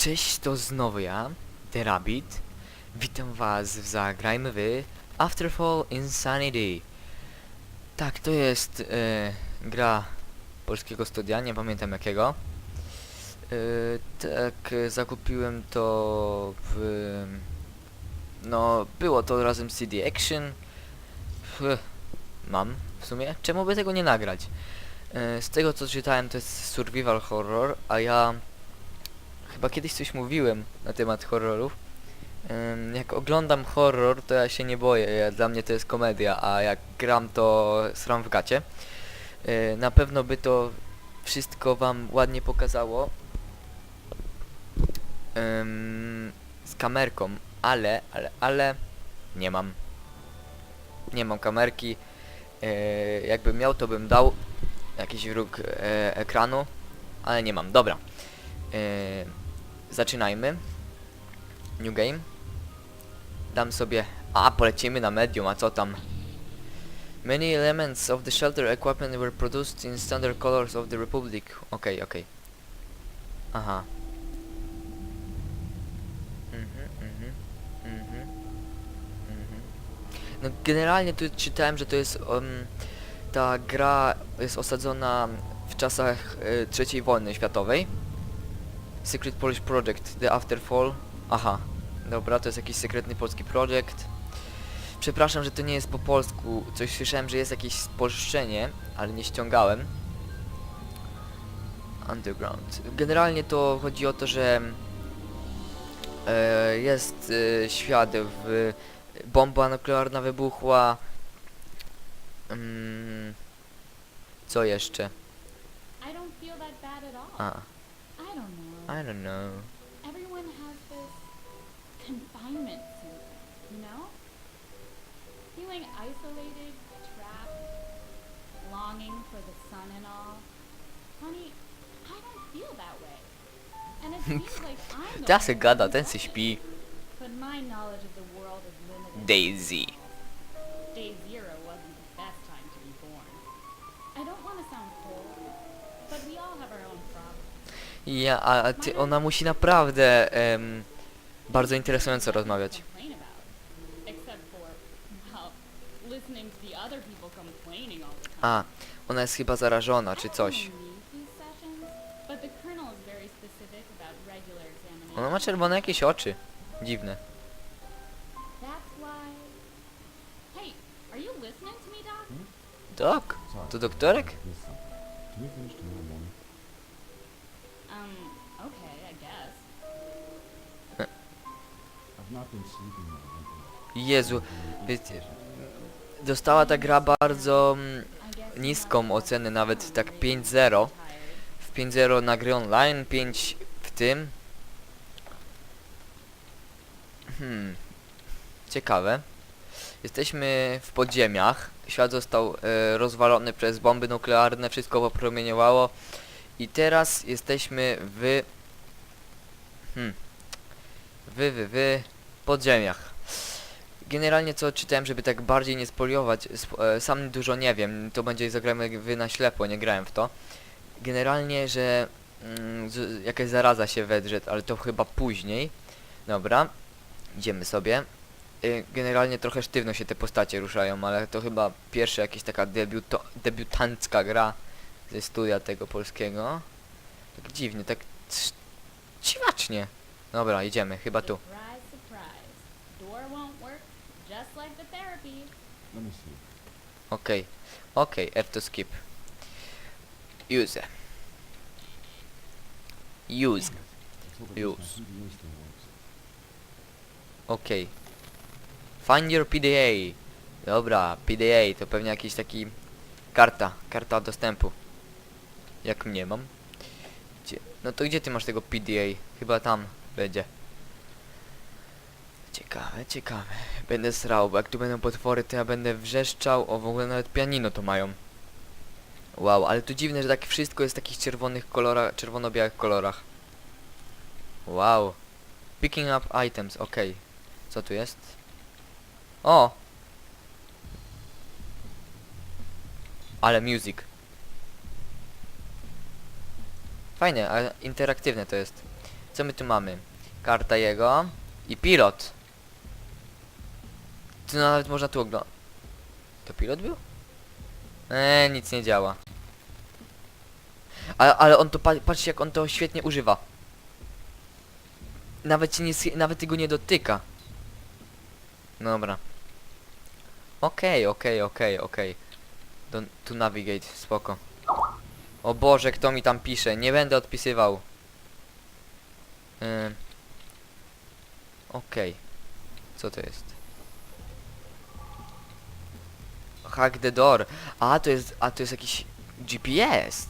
Cześć, to znowu ja, The Rabbit. Witam was w Zagrajmy w Afterfall Insanity. Tak, to jest e, gra polskiego studia, nie pamiętam jakiego. E, tak, zakupiłem to w... No, było to razem z CD Action. Mam, w sumie. Czemu by tego nie nagrać? E, z tego co czytałem to jest survival horror, a ja chyba kiedyś coś mówiłem na temat horrorów. Jak oglądam horror, to ja się nie boję, dla mnie to jest komedia, a jak gram, to sram w gacie. Yy, na pewno by to wszystko wam ładnie pokazało. Z kamerką, ale, ale, ale nie mam. Nie mam kamerki. Yy, jakbym miał, to bym dał jakiś róg e, ekranu, ale nie mam. Dobra. Yy, zaczynajmy. New game. Dam sobie... A, polecimy na medium, a co tam? Many elements of the shelter equipment were produced in standard colors of the Republic. Okej, okej. Aha. Mhm, mhm, mhm, mhm. No generalnie tu czytałem, że to jest... Um, ta gra jest osadzona w czasach y, III wojny światowej. Secret Polish Project, The Afterfall. Aha, dobra, to jest jakiś sekretny polski projekt. Przepraszam, że to nie jest po polsku. Coś słyszałem, że jest jakieś spolszczenie, ale nie ściągałem. Underground. Generalnie to chodzi o to, że e, jest e, świat w bomba nuklearna wybuchła. Mm, co jeszcze? A. I don't know. Everyone has this confinement syndrome, you know? Feeling isolated, trapped, longing for the sun and all. Honey, I don't feel that way. And it seems like I'm se one gada, ten se śpi. But my knowledge of the world is limited. Daisy. Day Ja, a ty, ona musi naprawdę em, bardzo interesująco rozmawiać. A, ona jest chyba zarażona, czy coś. Ona ma czerwone jakieś oczy. Dziwne. Dok? To doktorek? Jezu, wiecie, dostała ta gra bardzo mm, niską ocenę, nawet tak 5-0. W 5-0 na gry online, 5 w tym. Hmm. Ciekawe. Jesteśmy w podziemiach. Świat został e, rozwalony przez bomby nuklearne, wszystko popromieniowało. I teraz jesteśmy w... Hmm. Wy, wy, wy... Podziemiach. Generalnie co czytałem, żeby tak bardziej nie spoliować, sp e, sam dużo nie wiem, to będzie zagramy wy na ślepo, nie grałem w to. Generalnie, że mm, jakaś zaraza się wedrze, ale to chyba później. Dobra, idziemy sobie. Y, Generalnie trochę sztywno się te postacie ruszają, ale to chyba pierwsza jakaś taka debiuto, debiutancka gra ze studia tego polskiego. Tak dziwnie, tak dziwacznie. Dobra, idziemy, chyba tu. Just like the therapy. Let me see. Okej, okej, F to skip. Use. Use. Let's hope at least my Use. PDA still works. Okej. Find your PDA. Dobra, PDA to pewnie jakiś taki karta, karta dostępu. Jak mnie mam. Gdzie? No to gdzie ty masz tego PDA? Chyba tam będzie. Ciekawe, ciekawe. Będę srał, bo jak tu będą potwory, to ja będę wrzeszczał. O, w ogóle nawet pianino to mają. Wow, ale to dziwne, że tak wszystko jest w takich czerwonych kolorach, czerwono-białych kolorach. Wow. Picking up items, okej. Co tu jest? O! Ale music. Fajne, ale interaktywne to jest. Co my tu mamy? Karta jego i pilot. Tu nawet można tu oglądać. To pilot był? Eee, nic nie działa. Ale, ale on to, pa patrzcie jak on to świetnie używa. Nawet ci nie, nawet tego nie dotyka. Dobra. Okej, okej, okej, okej. Do- Tu navigate, spoko. O Boże, kto mi tam pisze? Nie będę odpisywał. Ym. Okej. Co to jest? Hack the door. A, to jest, a to jest jakiś GPS.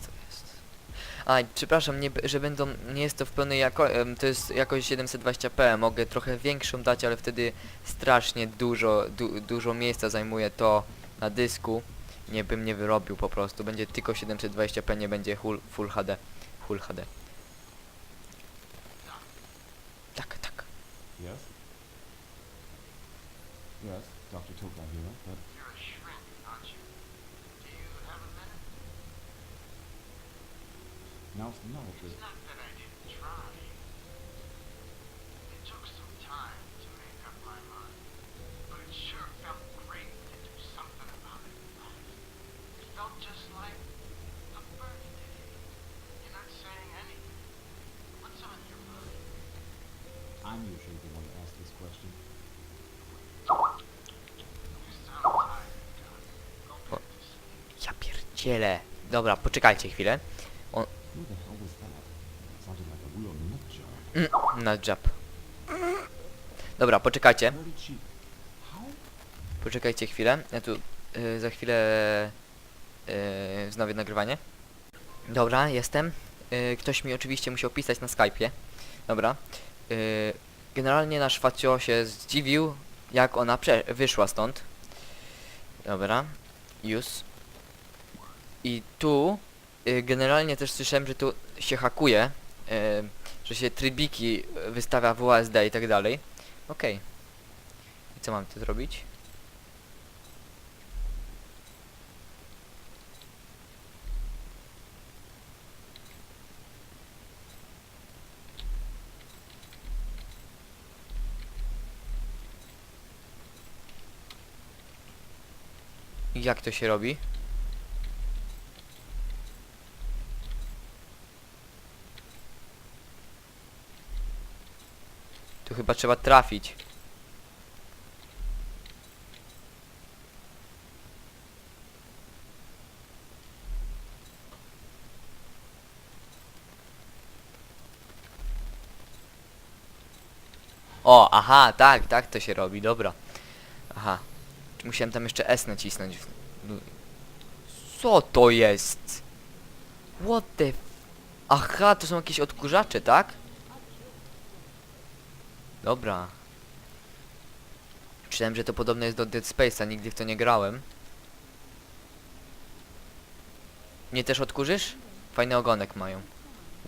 A, przepraszam, nie, że będą, nie jest to w pełnej jako, to jest jakoś 720p, mogę trochę większą dać, ale wtedy strasznie dużo, du, dużo miejsca zajmuje to na dysku. Nie bym nie wyrobił po prostu, będzie tylko 720p, nie będzie full, full HD. Full HD. Tak, tak. Yes? Yes, Dr. Toka here, but... You're a shrink, aren't you? Do you have a minute? Now, no. It's not to to a to to sleep. Ja pierdzielę. Dobra, poczekajcie chwilę. Who the hell was that? Sounded like a real nut job. Mm, na job. Dobra, poczekajcie. Poczekajcie chwilę. Ja tu y, za chwilę y, nagrywanie. Dobra, jestem. Y, ktoś mi oczywiście musiał pisać na Skype'ie. Dobra. Y, generalnie nasz Facio się zdziwił, jak ona wyszła stąd. Dobra. Już. I tu y, generalnie też słyszałem, że tu się hakuje, y, że się trybiki wystawia w USD i tak dalej. Okej. I co mam tu zrobić? Jak to się robi? Tu chyba trzeba trafić. O, aha, tak, tak to się robi, dobra. Aha. Musiałem tam jeszcze S nacisnąć. No. Co to jest? What the... Aha, to są jakieś odkurzacze, tak? Dobra. Czytałem, że to podobne jest do Dead Space'a, nigdy w to nie grałem. Nie też odkurzysz? Fajny ogonek mają.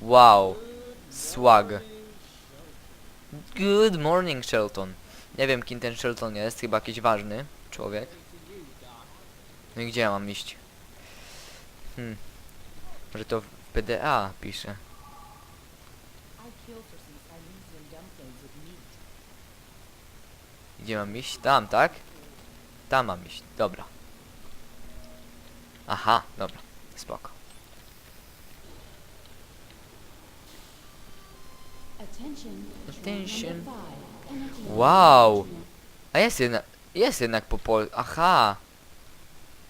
Wow. Swag. Good morning, Shelton. Nie wiem, kim ten Shelton jest, chyba jakiś ważny człowiek. No i gdzie ja mam iść? Hmm. Może to w PDA pisze. Gdzie mam iść? Tam, tak? Tam mam iść, dobra. Aha, dobra, spoko. Attention. Wow. A jest jednak, jest jednak po pol... Aha.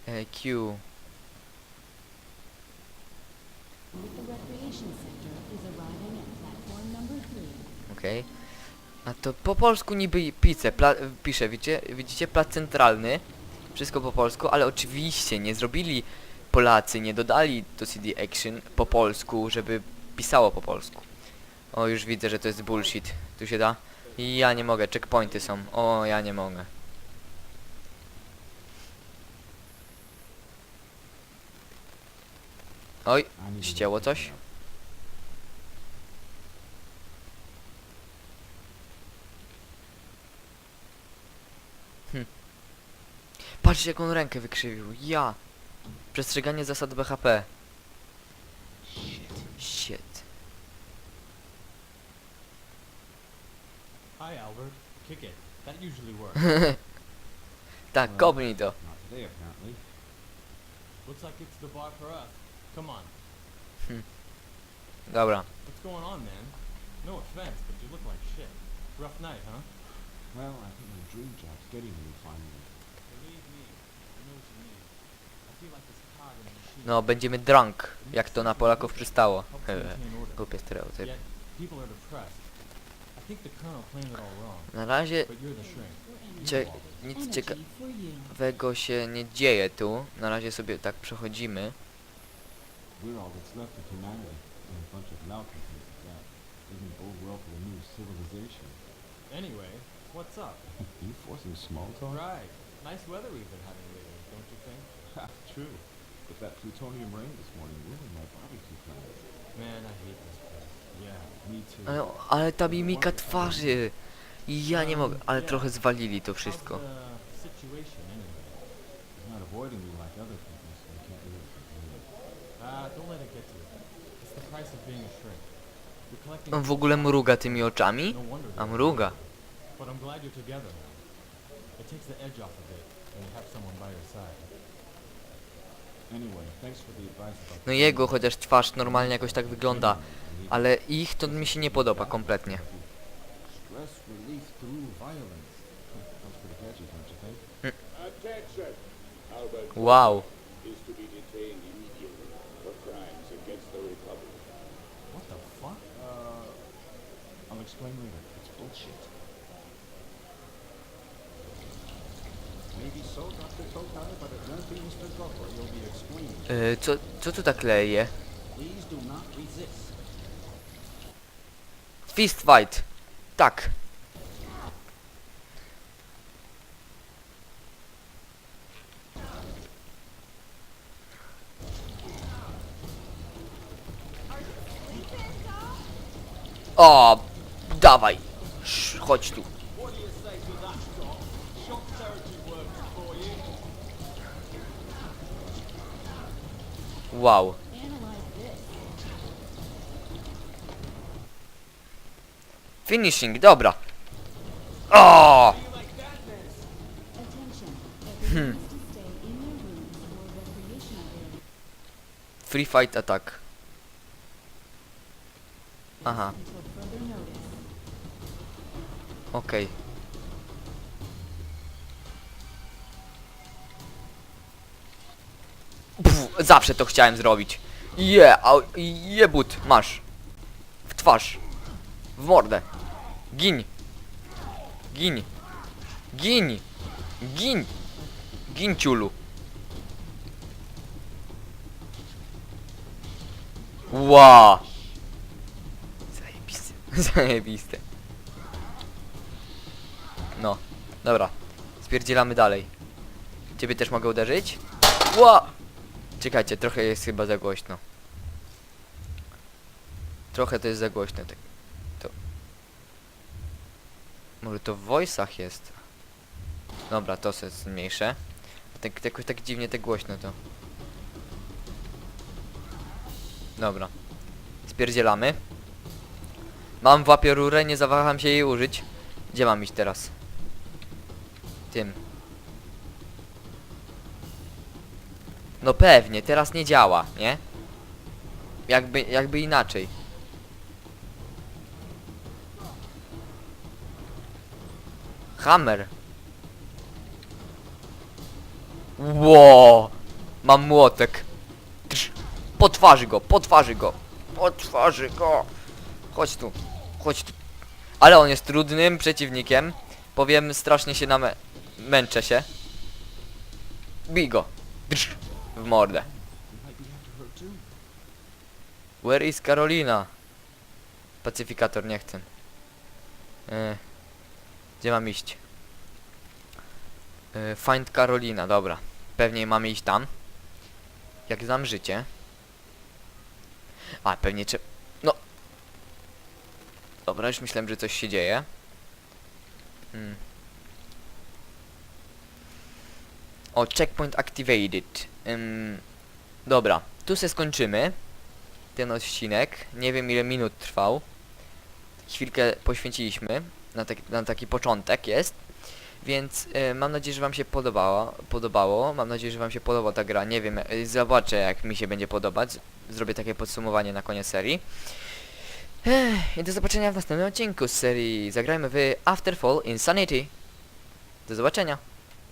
E, Q. The recreation A to po polsku niby pla, pisze, widzicie, widzicie, plac centralny, wszystko po polsku, ale oczywiście nie zrobili Polacy, nie dodali do CD Action po polsku, żeby pisało po polsku. O, już widzę, że to jest bullshit. Tu się da? Ja nie mogę, checkpointy są. O, ja nie mogę. Oj, ścięło coś? Up. Patrzcie jak on rękę wykrzywił. Ja. Przestrzeganie zasad BHP. Shit. Hi, Albert. Kick it. That usually works. tak, kopnij to. Not today, apparently. Looks like it's the bar for us. Come on. Dobra. What's going on, man? No offense, but you look like shit. Rough night, huh? Well, I think my dream job's getting me finally. Believe me, I know what you mean. I feel like this cog in the machine. No, będziemy drunk, jak to na Polaków przystało. Helps maintain order. Głupie stereotypy. Yet, people are depressed. I think the colonel it all wrong. Na razie But you're the shrink. cie nic ciekawego się nie dzieje tu. Na razie sobie tak przechodzimy. We're all that's left of humanity, and a bunch of malcontents at that. Doesn't bode well for the new civilization. Anyway, what's up? you forcing small talk? Right. Nice weather we've been having lately, don't you think? Ha, true. But that plutonium rain this morning ruined my barbecue plans. Man, I hate this place. Yeah, me too. Ale, ale ta mimika twarzy. I ja nie mogę, ale trochę zwalili to wszystko. Collecting On w ogóle mruga tymi oczami? no A mruga. But I'm glad you're together now. It takes the edge off a bit when you have someone by your side. Anyway, thanks for the advice about... No jego chociaż twarz normalnie jakoś tak wygląda. Ale ich to mi się nie podoba kompletnie. Stress relief through violence. Sounds pretty catchy, don't you think? Attention! Albert Wow. is to be detained immediately for crimes against the Republic. What the fuck? Uh, I'll explain later. It's bullshit. Yy, co, co tu tak leje? Fist fight. Tak. O, dawaj. Sz, chodź tu. Wow. Finishing, dobra. O! Areas Free fight attack. Aha, until further Pff, Zawsze to chciałem zrobić. Je, a jebut, masz. W twarz. W mordę. Gin. Gin. Gin. Gin. Gin ciulu. Ła. Zajebiste. Zajebiste. No, dobra. Spierdzielamy dalej. Ciebie też mogę uderzyć? Ła! Czekajcie, trochę jest chyba za głośno. Trochę to jest za głośno. Tak. To... Może to w voice'ach jest? Dobra, to sobie zmniejszę. Tak, jakoś tak dziwnie tak głośno to. Dobra. Spierdzielamy. Mam w łapie rurę, nie zawaham się jej użyć. Gdzie mam iść teraz? Tym. No pewnie, teraz nie działa, nie? Jakby, jakby inaczej. Hammer. Ło! Mam młotek. Trz. Po twarzy go, po twarzy go. Po twarzy go. Chodź tu, chodź tu. Ale on jest trudnym przeciwnikiem. Powiem, strasznie się namę... męczę się. Bij go. W mordę. Where is Carolina? Pacyfikator, nie chcę. E, gdzie mam iść? E, find Carolina, dobra. Pewnie mamy iść tam. Jak znam życie. A, pewnie czy... No. Dobra, już myślałem, że coś się dzieje. Hmm. O, checkpoint activated. Ym, dobra, tu se skończymy ten odcinek. Nie wiem ile minut trwał. Chwilkę poświęciliśmy. na, na taki początek jest. Więc e, mam nadzieję, że wam się podobało, podobało. Mam nadzieję, że wam się podoba ta gra. Nie wiem, e, zobaczę jak mi się będzie podobać. Zrobię takie podsumowanie na koniec serii. Ech, I do zobaczenia w następnym odcinku z serii Zagrajmy w Afterfall Insanity. Do zobaczenia.